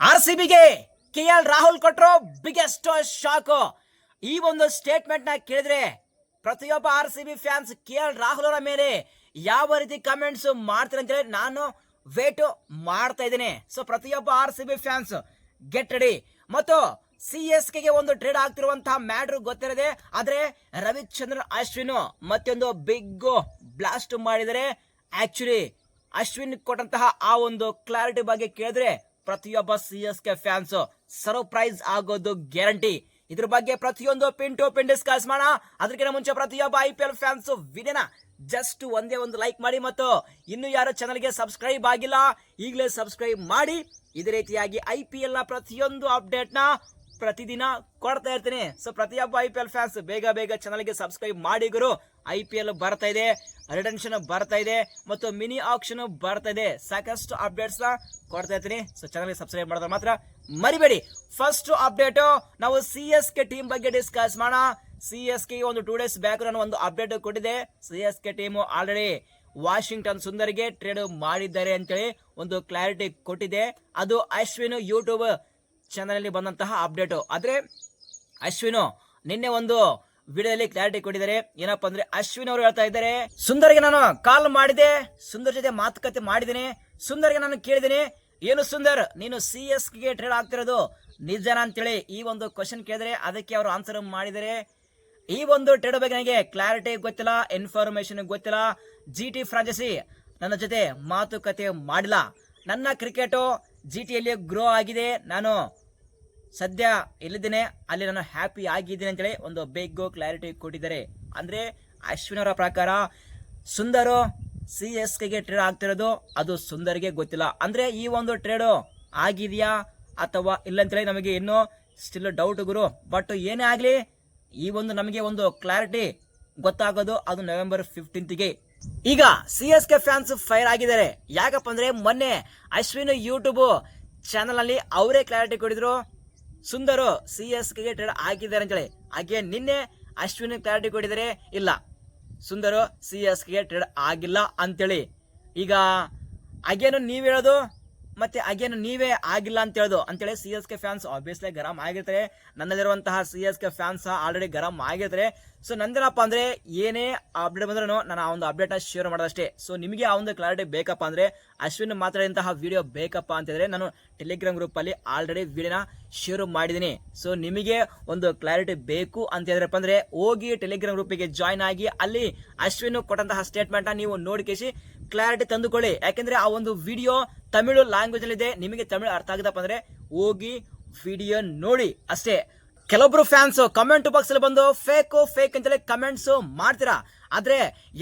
R C ಬಿಗೆ K L Rahul ಕೊಟ್ಟರು biggest shock ಈ ಒಂದು ಸ್ಟೇಟ್ಮೆಂಟ್ನ ಕೇಳಿದ್ರೆ ಪ್ರತಿಯೊಬ್ಬ R C B fans K L Rahul ಅವರ ಮೇಲೆ ಯಾವ ರೀತಿ ಕಮೆಂಟ್ಸ್ ಮಾಡ್ತಾರೆ ಅಂತ ಹೇಳಿ ನಾನು ವೇಟ್ ಮಾಡ್ತಾ ಇದ್ದೀನಿ. ಸೊ ಪ್ರತಿಯೊಬ್ಬ R C B fans get ready ಮತ್ತು ಸಿ ಎಸ್ ಕೆಗೆ ಒಂದು ಟ್ರೇಡ್ ಆಗ್ತಿರುವಂತಹ ಮ್ಯಾಟ್ರ್ ಗೊತ್ತಿರದೆ, ಆದ್ರೆ ರವಿಚಂದ್ರನ್, ಅಶ್ವಿನ್ ಮತ್ತೊಂದು ಬಿಗ್ ಬ್ಲಾಸ್ಟ್ ಮಾಡಿದರೆ ಆಕ್ಚುಲಿ ಅಶ್ವಿನ್ ಕೊಟ್ಟಂತಹ ಆ ಒಂದು ಕ್ಲಾರಿಟಿ ಬಗ್ಗೆ ಕೇಳಿದ್ರೆ ಪ್ರತಿಯೊಬ್ಬ C S K fans surprise ಆಗೋದು ಗ್ಯಾರಂಟಿ ಇದ್ರ ಬಗ್ಗೆ ಪ್ರತಿಯೊಂದು ಪಿನ್ ಟು ಪಿನ್ ಡಿಸ್ಕಸ್ ಮಾಡೋಣ. ಅದಕ್ಕಿಂತ ಮುಂಚೆ ಪ್ರತಿಯೊಬ್ಬ ಐ ಪಿ ಎಲ್ ಫ್ಯಾನ್ಸ್ ವಿಡಿಯೋನ ಜಸ್ಟ್ ಒಂದೇ ಒಂದು ಲೈಕ್ ಮಾಡಿ ಮತ್ತು ಇನ್ನು ಯಾರು ಚಾನಲ್ಗೆ ಸಬ್ಸ್ಕ್ರೈಬ್ ಆಗಿಲ್ಲ, ಈಗಲೇ ಸಬ್ಸ್ಕ್ರೈಬ್ ಮಾಡಿ. ಇದೇ ರೀತಿಯಾಗಿ ಐ ಪಿ ಎಲ್ನ ಪ್ರತಿಯೊಂದು ಅಪ್ಡೇಟ್ನ ಪ್ರತಿದಿನ ಕೊಡ್ತಾ ಇರ್ತೀನಿ. ಸೊ ಪ್ರತಿಯೊಬ್ಬ ಐ ಪಿ ಎಲ್ ಫ್ಯಾನ್ಸ್ ಬೇಗ ಬೇಗ ಚಾನಲ್ಗೆ ಸಬ್ಸ್ಕ್ರೈಬ್ ಮಾಡಿ ಗುರು. ಐ ಪಿ ಎಲ್ ಬರ್ತಾ ಇದೆ ರಿಟೆನ್ಷನ್ ಬರ್ತಾ ಇದೆ ಮತ್ತು ಮಿನಿ ಆಕ್ಷನ್ ಬರ್ತಾ ಇದೆ. ಸಾಕಷ್ಟು ಅಪ್ಡೇಟ್ಸ್ ಕೊಡ್ತಾ ಇರ್ತೀನಿ ಸೊ ಚಾನಲ್ಗೆ ಸಬ್ಸ್ಕ್ರೈಬ್ ಮಾಡಿದ್ರೆ ಮಾತ್ರ ಮರಿಬೇಡಿ. ಫಸ್ಟ್ ಅಪ್ಡೇಟ್ ನಾವು ಸಿ ಎಸ್ ಕೆ ಟೀಮ್ ಬಗ್ಗೆ ಡಿಸ್ಕಸ್ ಮಾಡೋಣ. ಸಿ ಎಸ್ ಕೆ ಒಂದು ಟೂ ಡೇಸ್ ಬ್ಯಾಕ್ ನಾನು ಒಂದು ಅಪ್ಡೇಟ್ ಕೊಟ್ಟಿದೆ. C S K team already Washington ಸುಂದರ್ಗೆ trade ಮಾಡಿದ್ದಾರೆ ಅಂತೇಳಿ ಒಂದು ಕ್ಲಾರಿಟಿ ಕೊಟ್ಟಿದೆ. ಅದು ಅಶ್ವಿನ್ ಯೂಟ್ಯೂಬ್ ಚಾನಲ್ ಅಲ್ಲಿ ಬಂದಂತಹ ಅಪ್ಡೇಟ್ ಆದ್ರೆ ಅಶ್ವಿನು, ನಿನ್ನೆ ಒಂದು ವಿಡಿಯೋದಲ್ಲಿ ಕ್ಲಾರಿಟಿ ಕೊಟ್ಟಿದ್ದಾರೆ. ಏನಪ್ಪಾ ಅಂದ್ರೆ ಅಶ್ವಿನ್ ಅವರು ಹೇಳ್ತಾ ಇದ್ದಾರೆ. ಸುಂದರ್ಗೆ ನಾನು ಕಾಲ್ ಮಾಡಿದೆ. ಸುಂದರ್ ಜೊತೆ ಮಾತುಕತೆ ಮಾಡಿದ್ದೀನಿ. ಸುಂದರ್ಗೆ ನಾನು ಕೇಳಿದ್ದೀನಿ, ಏನು ಸುಂದರ್, ನೀನು ಸಿ ಎಸ್ಗೆ ಟ್ರೇಡ್ ಆಗ್ತಿರೋದು? ನಿಜನ ಅಂತೇಳಿ ಈ ಒಂದು ಕ್ವಶನ್ ಕೇಳಿದ್ರೆ ಅದಕ್ಕೆ ಅವರು ಆನ್ಸರ್ ಮಾಡಿದರೆ ಈ ಒಂದು ಟ್ರೇಡ್ ಬಗ್ಗೆ ನನಗೆ ಕ್ಲಾರಿಟಿ ಗೊತ್ತಿಲ್ಲ ಇನ್ಫಾರ್ಮೇಶನ್ ಗೊತ್ತಿಲ್ಲ. ಜಿ ಟಿ ಫ್ರಾಂಚೈಸಿ ನನ್ನ ಜೊತೆ ಮಾತುಕತೆ ಮಾಡಿಲ್ಲ. ನನ್ನ ಕ್ರಿಕೆಟು ಜಿ ಟಿಯಲ್ಲಿ ಗ್ರೋ ಆಗಿದೆ. ನಾನು ಸದ್ಯ ಎಲ್ಲಿದ್ದೇನೆ, ಅಲ್ಲಿ ನಾನು ಹ್ಯಾಪಿ ಆಗಿದ್ದೀನಿ ಅಂತೇಳಿ ಒಂದು ಬೇಗ ಕ್ಲಾರಿಟಿ ಕೊಟ್ಟಿದ್ದಾರೆ. ಅಂದ್ರೆ ಅಶ್ವಿನವರ ಪ್ರಕಾರ ಸುಂದರು ಸಿ ಎಸ್ ಕೆಗೆ ಟ್ರೇಡ್ ಆಗ್ತಿರೋದು, ಅದು ಸುಂದರಿಗೆ ಗೊತ್ತಿಲ್ಲ. ಅಂದ್ರೆ ಈ ಒಂದು ಟ್ರೇಡು ಆಗಿದೆಯಾ ಅಥವಾ ಇಲ್ಲ ಅಂತೇಳಿ ನಮಗೆ ಇನ್ನೂ ಸ್ಟಿಲ್ ಡೌಟ್ ಗುರು. ಬಟ್ ಏನೇ ಆಗಲಿ, ಈ ಒಂದು ನಮಗೆ ಒಂದು ಕ್ಲಾರಿಟಿ ಗೊತ್ತಾಗೋದು ಅದು ನವೆಂಬರ್ ಫಿಫ್ಟೀನ್ತ್ಗೆ ಈಗ C S K fans fire ಆಗಿದ್ದಾರೆ. ಯಾಕಪ್ಪ ಅಂದರೆ ಮೊನ್ನೆ ಅಶ್ವಿನ್ ಯೂಟ್ಯೂಬ್ ಚಾನಲ್ ಅಲ್ಲಿ ಅವರೇ ಕ್ಲಾರಿಟಿ ಕೊಡಿದ್ರು. ಸುಂದರು ಸಿ ಎಸ್ ಕೆಗೆ ಟ್ರೇಡ್ ಹಾಕಿದ್ದಾರೆ ಅಂತೇಳಿ ಹಾಗೆ ನಿನ್ನೆ ಅಶ್ವಿನ್ ಕ್ಲಾರಿಟಿ ಕೊಟ್ಟಿದ್ದಾರೆ. ಇಲ್ಲ. ಸುಂದರು ಸಿ ಎಸ್ ಕೆಗೆ ಟ್ರೇಡ್ ಆಗಿಲ್ಲ ಅಂತೇಳಿ ಈಗ ಹಾಗೇನು ನೀವು ಹೇಳೋದು? ಮತ್ತೆ ಹಾಗೇನು ನೀವೇ ಆಗಿಲ್ಲ ಅಂತ ಹೇಳೋದು? ಅಂತೇಳಿ C S K fans obviously ಗರಂ ಆಗಿರ್ತಾರೆ. ನನ್ನಲ್ಲಿರುವಂತಹ C S K fans already ಗರಂ ಆಗಿರ್ತಾರೆ. ಸೊ ನಂದೇನಪ್ಪ ಅಂದ್ರೆ ಏನೇ ಅಪ್ಡೇಟ್ ಬಂದ್ರೂ ನಾನು ಆ ಒಂದು ಅಪ್ಡೇಟ್ ಶೇರ್ ಮಾಡೋದಷ್ಟೇ. ಸೊ ನಿಮಗೆ ಆ ಒಂದು ಕ್ಲಾರಿಟಿ ಬೇಕಪ್ಪ ಅಂದ್ರೆ ಅಶ್ವಿನ್ ಮಾತಾಡಿದಂತಹ ವಿಡಿಯೋ ಬೇಕಪ್ಪ ಅಂತಿದ್ರೆ ನಾನು ಟೆಲಿಗ್ರಾಮ್ ಗ್ರೂಪಲ್ಲಿ ಆಲ್ರೆಡಿ ವಿಡಿಯೋನ ಶೇರ್ ಮಾಡಿದ್ದೀನಿ. ಸೊ ನಿಮಗೆ ಒಂದು ಕ್ಲಾರಿಟಿ ಬೇಕು ಅಂತ ಹೇಳಿದ್ರಪ್ಪ ಅಂದರೆ, ಹೋಗಿ ಟೆಲಿಗ್ರಾಮ್ ಗ್ರೂಪಿಗೆ ಜಾಯ್ನ್ ಆಗಿ ಅಲ್ಲಿ ಅಶ್ವಿನ್ ಕೊಟ್ಟಂತಹ ಸ್ಟೇಟ್ಮೆಂಟ್ನ ನೀವು ನೋಡ್ಕೇಸಿ ಕ್ಲಾರಿಟಿ ತಂದುಕೊಳ್ಳಿ. ಯಾಕೆಂದರೆ ಆ ಒಂದು ವಿಡಿಯೋ ತಮಿಳು ಲ್ಯಾಂಗ್ವೇಜಲ್ಲಿದೆ ನಿಮಗೆ ತಮಿಳು ಅರ್ಥ ಆಗದಪ್ಪ ಅಂದರೆ, ಹೋಗಿ ವಿಡಿಯೋ ನೋಡಿ. ಅಷ್ಟೇ. ಕೆಲವೊಬ್ರು ಫ್ಯಾನ್ಸ್ ಕಮೆಂಟ್ ಬಾಕ್ಸ್ ಅಲ್ಲಿ ಬಂದು ಫೇಕ್ ಫೇಕ್ ಅಂತೇಳಿ ಕಮೆಂಟ್ಸ್ ಮಾಡ್ತೀರಾ? ಆದ್ರೆ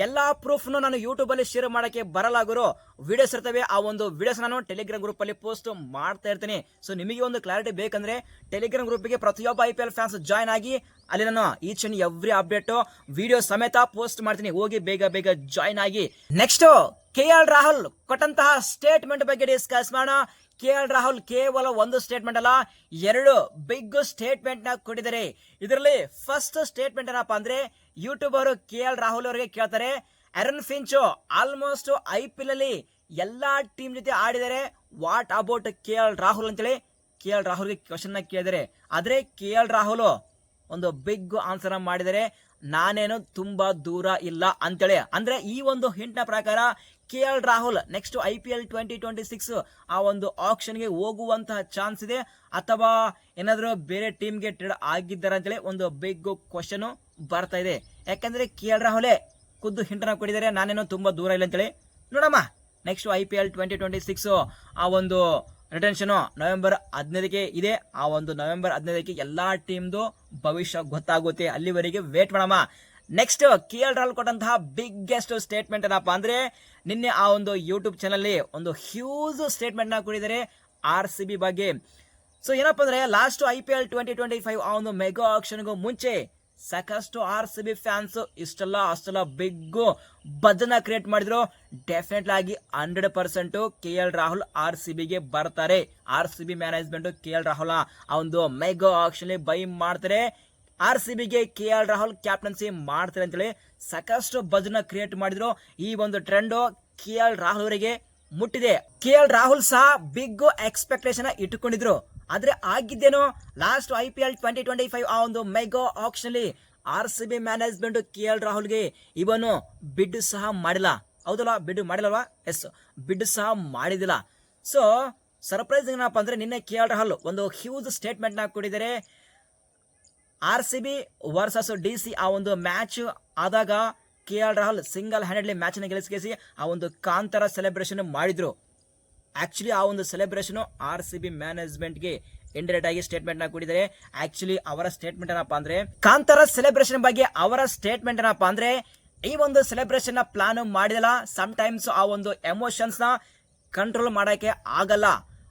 ಎಲ್ಲಾ ಪ್ರೂಫ್ ನಾನು ಯೂಟ್ಯೂಬ್ ಅಲ್ಲಿ ಶೇರ್ ಮಾಡಕ್ಕೆ ಬರಲಾಗೋ ವಿಡಿಯೋಸ್ ಇರ್ತವೆ, ಆ ಒಂದು ವಿಡಿಯೋಸ್ ನಾನು ಟೆಲಿಗ್ರಾಮ್ ಗ್ರೂಪ್ ಅಲ್ಲಿ ಪೋಸ್ಟ್ ಮಾಡ್ತಾ ಇರ್ತೀನಿ. ಸೊ ನಿಮಗೆ ಒಂದು ಕ್ಲಾರಿಟಿ ಬೇಕಂದ್ರೆ ಟೆಲಿಗ್ರಾಮ್ ಗ್ರೂಪ್ಗೆ ಪ್ರತಿಯೊಬ್ಬ I P L fans join ಆಗಿ ಅಲ್ಲಿ ನಾನು each and every update video ಸಮೇತ ಪೋಸ್ಟ್ ಮಾಡ್ತೀನಿ. ಹೋಗಿ ಬೇಗ ಬೇಗ ಜಾಯ್ನ್ ಆಗಿ. ನೆಕ್ಸ್ಟ್ ಕೆ ಎಲ್ ರಾಹುಲ್ ಕೊಟ್ಟಂತಹ ಸ್ಟೇಟ್ಮೆಂಟ್ ಬಗ್ಗೆ ಡಿಸ್ಕಸ್ ಮಾಡೋಣ. ಕೆ ಎಲ್ ರಾಹುಲ್ ಕೇವಲ ಒಂದು ಸ್ಟೇಟ್ಮೆಂಟ್ ಅಲ್ಲ, ಎರಡು ಬಿಗ್ ಸ್ಟೇಟ್ಮೆಂಟ್ನ ಕೊಟ್ಟಿದ್ದಾರೆ. ಇದರಲ್ಲಿ ಫಸ್ಟ್ ಸ್ಟೇಟ್ಮೆಂಟ್ ಏನಪ್ಪ ಅಂದ್ರೆ ಯೂಟ್ಯೂಬರ್ ಕೆ ಎಲ್ ರಾಹುಲ್ ಅವರಿಗೆ ಕೇಳ್ತಾರೆ Aaron Finch almost I P L ಅಲ್ಲಿ ಎಲ್ಲಾ ಟೀಮ್ ಜೊತೆ ಆಡಿದರೆ what about K L Rahul ಅಂತೇಳಿ ಕೆ ಎಲ್ ರಾಹುಲ್ಗೆ ಕ್ವಶನ್ನ ಕೇಳಿದರೆ ಆದ್ರೆ ಕೆ ಎಲ್ ರಾಹುಲ್ ಒಂದು ಬಿಗ್ ಆನ್ಸರ್ ಮಾಡಿದರೆ ನಾನೇನು ತುಂಬಾ ದೂರ ಇಲ್ಲ ಅಂತೇಳಿ. ಅಂದ್ರೆ ಈ ಒಂದು ಹಿಂಟ್ನ ಪ್ರಕಾರ K L Rahul next I P L twenty twenty six ಆ ಒಂದು ಆಪ್ಷನ್ಗೆ ಹೋಗುವಂತಹ ಚಾನ್ಸ್ ಇದೆ. ಅಥವಾ ಏನಾದರೂ ಬೇರೆ ಟೀಮ್ಗೆ ಟ್ರೇಡ್ ಆಗಿದ್ದಾರೆ ಅಂತೇಳಿ ಒಂದು ಬಿಗ್ ಕ್ವಶನ್ ಬರ್ತಾ ಇದೆ. ಯಾಕಂದ್ರೆ ಕೆ ಎಲ್ ರಾಹುಲೇ ಖುದ್ದು ಹಿಂಟನ ಕೊಟ್ಟಿದ್ದಾರೆ. ನಾನೇನೋ ತುಂಬಾ ದೂರ ಇಲ್ಲ ಅಂತೇಳಿ. ನೋಡಮ್ಮ next I P L twenty twenty six ಆ ಒಂದು ರಿಟೆನ್ಷನು ನವೆಂಬರ್ ಹದಿನೈದಕ್ಕೆ ಇದೆ. ಆ ಒಂದು ನವೆಂಬರ್ ಹದಿನೈದಕ್ಕೆ ಎಲ್ಲಾ ಟೀಮ್ದು ಭವಿಷ್ಯ ಗೊತ್ತಾಗುತ್ತೆ. ಅಲ್ಲಿವರೆಗೆ ವೇಟ್ ಮಾಡಮ್ಮ ನೆಕ್ಸ್ಟ್ ಕೆ ಎಲ್ ರಾಹುಲ್ ಕೊಟ್ಟಂತಹ ಬಿಗ್ಗೆಸ್ಟ್ ಸ್ಟೇಟ್ಮೆಂಟ್ ಏನಪ್ಪಾ ಅಂದ್ರೆ, ನಿನ್ನೆ ಆ ಒಂದು ಯೂಟ್ಯೂಬ್ ಚಾನಲ್ ಒಂದು ಹ್ಯೂಜ್ ಸ್ಟೇಟ್ಮೆಂಟ್ನ ಕೊಟ್ಟಿದ್ದಾರೆ ಆರ್ ಸಿ ಬಿ ಬಗ್ಗೆ. ಸೊ ಏನಪ್ಪ ಅಂದ್ರೆ last I P L twenty twenty five ಆ ಒಂದು ಮೆಗಾ ಆಕ್ಷನ್ಗೂ ಮುಂಚೆ ಸಾಕಷ್ಟು ಆರ್ ಸಿ ಬಿ ಫ್ಯಾನ್ಸ್ ಇಷ್ಟೆಲ್ಲ, ಅಷ್ಟೆಲ್ಲ ಬಿಗ್ ಬಜನ ಕ್ರಿಯೇಟ್ ಮಾಡಿದ್ರು. ಡೆಫಿನೆಟ್ ಆಗಿ hundred percent K L Rahul R C ಬಿಗೆ ಬರ್ತಾರೆ. R C B management K L Rahul ಆ ಒಂದು ಮೆಗಾ ಆಕ್ಷನ್ ಬೈ ಮಾಡ್ತಾರೆ. ಆರ್ ಸಿ ಬಿಗೆ ಕೆ ಎಲ್ ರಾಹುಲ್ ಕ್ಯಾಪ್ಟನ್ಸಿ ಮಾಡ್ತಾರೆ ಅಂತೇಳಿ ಸಾಕಷ್ಟು ಬಜನ ಕ್ರಿಯೇಟ್ ಮಾಡಿದ್ರು. ಈ ಒಂದು ಟ್ರೆಂಡ್ ಕೆ ಎಲ್ ರಾಹುಲ್ ಅವರಿಗೆ ಮುಟ್ಟಿದೆ. ಕೆ ಎಲ್ ರಾಹುಲ್ ಸಹ ಬಿಗ್ ಎಕ್ಸ್ಪೆಕ್ಟೇಷನ್ ಇಟ್ಟುಕೊಂಡಿದ್ರು. ಆದ್ರೆ ಆಗಿದ್ದೇನು? Last I P L twenty twenty five ಆ ಒಂದು ಮೆಗಾ ಅಲ್ಲಿ R C B management K L ರಾಹುಲ್ಗೆ ಇವನು ಬಿಡ್ ಸಹ ಮಾಡಿಲ್ಲ. ಹೌದಲ್ಲ? ಬಿಡ್ ಮಾಡಿಲ್ಲವಾ ಎಸ್ ಬಿಡ್ ಸಹ ಮಾಡಿದಿಲ್ಲ ಸೊ ಸರ್ಪ್ರೈಸ್ ಏನಪ್ಪ ಅಂದ್ರೆ ನಿನ್ನೆ ಕೆ ಎಲ್ ರಾಹುಲ್ ಒಂದು ಹ್ಯೂಜ್ ಸ್ಟೇಟ್ಮೆಂಟ್ನ ಕೊಟ್ಟಿದ್ದಾರೆ. R C B versus D C ಆ ಒಂದು ಮ್ಯಾಚ್ ಆದಾಗ K R Rahul single handedly match ಗೆಲ್ಲಿಸಿ ಆ ಒಂದು ಕಾಂತರ ಸೆಲೆಬ್ರೇಷನ್ ಮಾಡಿದ್ರು. ಆ್ಯಕ್ಚುಲಿ ಆ ಒಂದು ಸೆಲೆಬ್ರೇಷನ್ ಆರ್ ಸಿ ಬಿ ಮ್ಯಾನೇಜ್ಮೆಂಟ್ಗೆ ಇಂಡೈರೆಕ್ಟ್ ಆಗಿ ಸ್ಟೇಟ್ಮೆಂಟ್ನ ಕೊಟ್ಟಿದ್ದಾರೆ ಆಕ್ಚುಲಿ ಅವರ ಸ್ಟೇಟ್ಮೆಂಟ್ ಏನಪ್ಪಾ ಅಂದ್ರೆ, ಕಾಂತರ ಸೆಲೆಬ್ರೇಷನ್ ಬಗ್ಗೆ ಅವರ ಸ್ಟೇಟ್ಮೆಂಟ್ ಏನಪ್ಪಾ ಅಂದ್ರೆ, ಈ ಒಂದು ಸೆಲೆಬ್ರೇಷನ್ನ ಪ್ಲಾನ್ ಮಾಡಿದಲ್ಲ ಸಮ್ ಟೈಮ್ಸ್ ಆ ಒಂದು ಎಮೋಷನ್ಸ್ನ ಕಂಟ್ರೋಲ್ ಮಾಡೋಕ್ಕೆ ಆಗಲ್ಲ.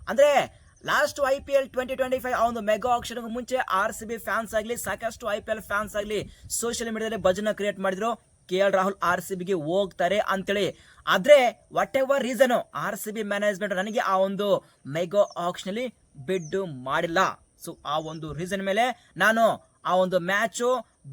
ಅಂದ್ರೆ last I P L twenty twenty five ಆ ಒಂದು ಮೆಗಾ ಆಕ್ಷನ್ ಮುಂಚೆ ಆರ್ ಸಿ ಬಿ ಫ್ಯಾನ್ಸ್ ಆಗಲಿ, ಸಾಕಷ್ಟು ಐ ಪಿ ಎಲ್ ಫ್ಯಾನ್ಸ್ ಆಗಲಿ ಸೋಷಿಯಲ್ ಮೀಡಿಯಾದಲ್ಲಿ ಭಜನ ಕ್ರಿಯೇಟ್ ಮಾಡಿದ್ರು. K L Rahul R C ಬಿಗೆ ಹೋಗ್ತಾರೆ ಅಂತೇಳಿ. ಆದ್ರೆ whatever reason R C B management ನನಗೆ ಆ ಒಂದು ಮೆಗಾ ಆಕ್ಷನ್ ಅಲ್ಲಿ ಬಿಡ್ ಮಾಡಿಲ್ಲ. ಸೊ ಆ ಒಂದು ರೀಸನ್ ಮೇಲೆ ನಾನು ಆ ಒಂದು ಮ್ಯಾಚು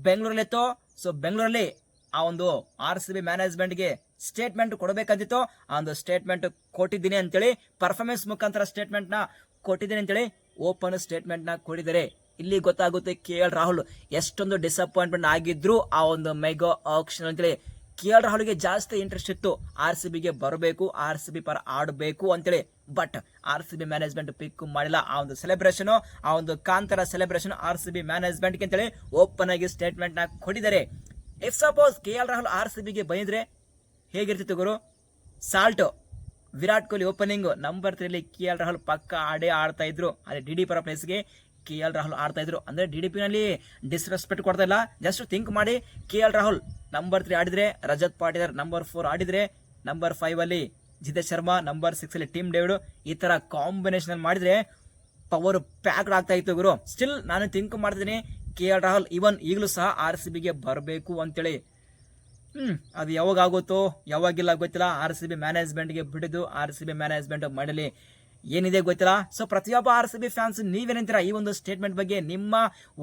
ಬೆಂಗಳೂರಲ್ಲಿತ್ತು ಸೊ ಬೆಂಗಳೂರಲ್ಲಿ ಆ ಒಂದು ಆರ್ ಸಿ ಬಿ ಮ್ಯಾನೇಜ್ಮೆಂಟ್ಗೆ ಸ್ಟೇಟ್ಮೆಂಟ್ ಕೊಡಬೇಕಂತಿತ್ತು ಆ ಒಂದು ಸ್ಟೇಟ್ಮೆಂಟ್ ಕೊಟ್ಟಿದ್ದೀನಿ ಅಂತೇಳಿ ಪರ್ಫಾರ್ಮೆನ್ಸ್ ಮುಖಾಂತರ ಸ್ಟೇಟ್ಮೆಂಟ್ನ ಕೊಟ್ಟಿದ್ದೀನಿ ಅಂತೇಳಿ ಓಪನ್ ಸ್ಟೇಟ್ಮೆಂಟ್ನ ಕೊಟ್ಟಿದ್ದಾರೆ. ಇಲ್ಲಿ ಗೊತ್ತಾಗುತ್ತೆ ಕೆ ಎಲ್ ರಾಹುಲ್ ಎಷ್ಟೊಂದು ಡಿಸಪಾಯಿಂಟ್ಮೆಂಟ್ ಆಗಿದ್ರು ಆ ಒಂದು ಮೆಗಾ ಆಕ್ಷನ್ ಅಂತೇಳಿ. ಕೆ ಎಲ್ ರಾಹುಲ್ಗೆ ಜಾಸ್ತಿ ಇಂಟ್ರೆಸ್ಟ್ ಇತ್ತು. ಆರ್ ಸಿ ಬಿಗೆ ಬರಬೇಕು ಆರ್ ಸಿ ಬಿ ಪರ ಆಡಬೇಕು ಅಂತೇಳಿ. But R C B management pick ಮಾಡಿಲ್ಲ. ಆ ಒಂದು ಸೆಲೆಬ್ರೇಷನ್ ಆ ಒಂದು Kantara celebration R C B ಮ್ಯಾನೇಜ್ಮೆಂಟ್ಗೆ ಅಂತೇಳಿ ಓಪನ್ ಆಗಿ ಸ್ಟೇಟ್ಮೆಂಟ್ನ ಕೊಟ್ಟಿದ್ದಾರೆ. If suppose K L Rahul R C ಬಿಗೆ ಬಂದಿದ್ರೆ ಹೇಗಿರ್ತಿತ್ತು ಗುರು? Salt Virat Kohli opening number ತ್ರೀಲಿ K L Rahul ಪಕ್ಕ ಆಡೇ ಆಡ್ತಾ ಇದ್ರು. ಅದೇ ಡಿ ಡಿ ಪರ ಪ್ಲೇಸ್ಗೆ ಕೆ ಎಲ್ ರಾಹುಲ್ ಆಡ್ತಾ ಇದ್ರು. ಅಂದ್ರೆ ಡಿ ಡಿ ಪಿನಲ್ಲಿ ಡಿಸ್ರೆಸ್ಪೆಕ್ಟ್ ಕೊಡ್ತಾ ಇಲ್ಲ. ಜಸ್ಟ್ ಥಿಂಕ್ ಮಾಡಿ, K L Rahul number three ಆಡಿದ್ರೆ, ರಜತ್ ಪಾಟೀದಾರ್ ನಂಬರ್ ಫೋರ್ ಆಡಿದ್ರೆ ನಂಬರ್ ಫೈವಲ್ಲಿ ಜಿತೇಶ್ ಶರ್ಮಾ ನಂಬರ್ ಸಿಕ್ಸಲ್ಲಿ ಟೀಮ್ ಡೇವಿಡ್ ಈ ತರ ಕಾಂಬಿನೇಷನ್ ಮಾಡಿದ್ರೆ ಪವರ್ ಪ್ಯಾಕ್ಡ್ ಆಗ್ತಾ ಇತ್ತು ಗುರು. ಸ್ಟಿಲ್ ನಾನು ಥಿಂಕ್ ಮಾಡ್ತೀನಿ ಕೆ ಎಲ್ ರಾಹುಲ್ ಇವನ್ ಈಗಲೂ ಸಹ ಆರ್ ಸಿ ಬಿಗೆ ಬರಬೇಕು ಅಂತೇಳಿ. ಹ್ಮ್, ಅದು ಯಾವಾಗ ಆಗುತ್ತೋ, ಯಾವಾಗಿಲ್ಲ ಗೊತ್ತಿಲ್ಲ. ಆರ್ ಸಿ ಬಿ ಮ್ಯಾನೇಜ್ಮೆಂಟ್ಗೆ ಬಿಡಿದು ಆರ್ ಸಿ ಬಿ ಮ್ಯಾನೇಜ್ಮೆಂಟ್ ಮಾಡಲಿ. ಏನಿದೆ ಗೊತ್ತಿಲ್ಲ? ಸೊ ಪ್ರತಿಯೊಬ್ಬ ಆರ್ ಸಿ ಬಿ ಫ್ಯಾನ್ಸ್ ನೀವೇನಂತೀರಾ ಈ ಒಂದು ಸ್ಟೇಟ್ಮೆಂಟ್ ಬಗ್ಗೆ? ನಿಮ್ಮ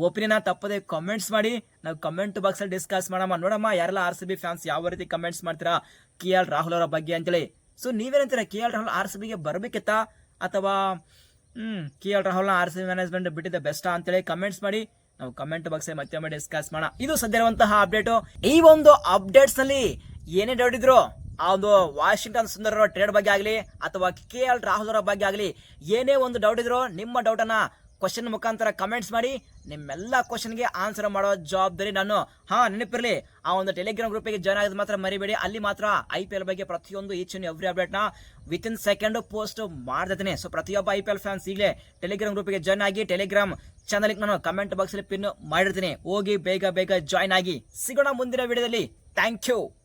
ಒಪಿನಿಯನ್ ತಪ್ಪದೆ ಕಮೆಂಟ್ಸ್ ಮಾಡಿ. ನಾವು ಕಮೆಂಟ್ ಬಾಕ್ಸ್ ಅಲ್ಲಿ ಡಿಸ್ಕಸ್ ಮಾಡಮ್ಮ ನೋಡಮ್ಮ, ಯಾರೆಲ್ಲ ಆರ್ ಸಿ ಬಿ ಫ್ಯಾನ್ಸ್ ಯಾವ ರೀತಿ ಕಮೆಂಟ್ಸ್ ಮಾಡ್ತೀರಾ? ಕೆ ಎಲ್ ರಾಹುಲ್ ಅವರ ಬಗ್ಗೆ ಅಂತೇಳಿ. So ನೀವೇನಂತೀರಾ K L Rahul R C ಬಿಗೆ ಬರಬೇಕಿತ್ತ? ಅಥವಾ, ಹ್ಮ್, ಕೆ ಎಲ್ ರಾಹುಲ್ನ ಆರ್ ಸಿ ಬಿ ಮ್ಯಾನೇಜ್ಮೆಂಟ್ ಬಿಟ್ಟಿದ್ದ ಬೆಸ್ಟಾ ಅಂತೇಳಿ ಕಮೆಂಟ್ಸ್ ಮಾಡಿ. ನಾವು ಕಮೆಂಟ್ ಬಾಕ್ಸ್ ಮತ್ತೆ ಡಿಸ್ಕಸ್ ಮಾಡೋಣ. ಇದು ಸದ್ಯ ಇರುವಂತಹ ಅಪ್ಡೇಟ್ ಈ ಒಂದು ಅಪ್ಡೇಟ್ಸ್ನಲ್ಲಿ ಏನೇ ಡೌಟ್ ಇದ್ರು, ಆ ಒಂದು ವಾಷಿಂಗ್ಟನ್ ಸುಂದರ ಟ್ರೇಡ್ ಬಗ್ಗೆ ಆಗಲಿ, ಅಥವಾ ಕೆ ಎಲ್ ರಾಹುಲ್ ಅವರ ಬಗ್ಗೆ ಆಗಲಿ, ಏನೇ ಒಂದು ಡೌಟ್ ಇದ್ರು, ನಿಮ್ಮ ಡೌಟ್ ಅನ್ನ ಕ್ವಶನ್ ಮುಖಾಂತರ ಕಮೆಂಟ್ಸ್ ಮಾಡಿ, ನಿಮ್ಮೆಲ್ಲ ಕ್ವಶನ್ಗೆ ಆನ್ಸರ್ ಮಾಡೋ ಜವಾಬ್ದಾರಿ ನಾನು. ಹಾ, ನೆನಪಿರಲಿ, ಆ ಒಂದು ಟೆಲಿಗ್ರಾಮ್ ಗ್ರೂಪಿಗೆ ಜಾಯ್ನ್ ಆಗೋದು ಮಾತ್ರ ಮರಿಬೇಡಿ. ಅಲ್ಲಿ ಮಾತ್ರ ಐ ಪಿ ಎಲ್ ಬಗ್ಗೆ ಪ್ರತಿಯೊಂದು ಈಚ್ ಅಂಡ್ ಎವ್ರಿ ಅಪ್ಡೇಟ್ನ ವಿತ್ ಇನ್ ಸೆಕೆಂಡ್ ಪೋಸ್ಟ್ ಮಾಡ್ತೀನಿ ಸೊ ಪ್ರತಿಯೊಬ್ಬ ಐ ಪಿ ಎಲ್ ಫ್ಯಾನ್ಸ್ ಈಗಲೇ ಟೆಲಿಗ್ರಾಮ್ ಗ್ರೂಪಿಗೆ ಜಾಯ್ನ್ ಆಗಿ ಟೆಲಿಗ್ರಾಮ್ ಚಾನಲ್ ನಾನು ಕಮೆಂಟ್ ಬಾಕ್ಸಲ್ಲಿ ಪಿನ್ ಮಾಡಿರ್ತೀನಿ. ಹೋಗಿ ಬೇಗ ಬೇಗ ಜಾಯ್ನ್ ಆಗಿ. ಸಿಗೋಣ ಮುಂದಿನ ವಿಡಿಯೋದಲ್ಲಿ ಥ್ಯಾಂಕ್ ಯು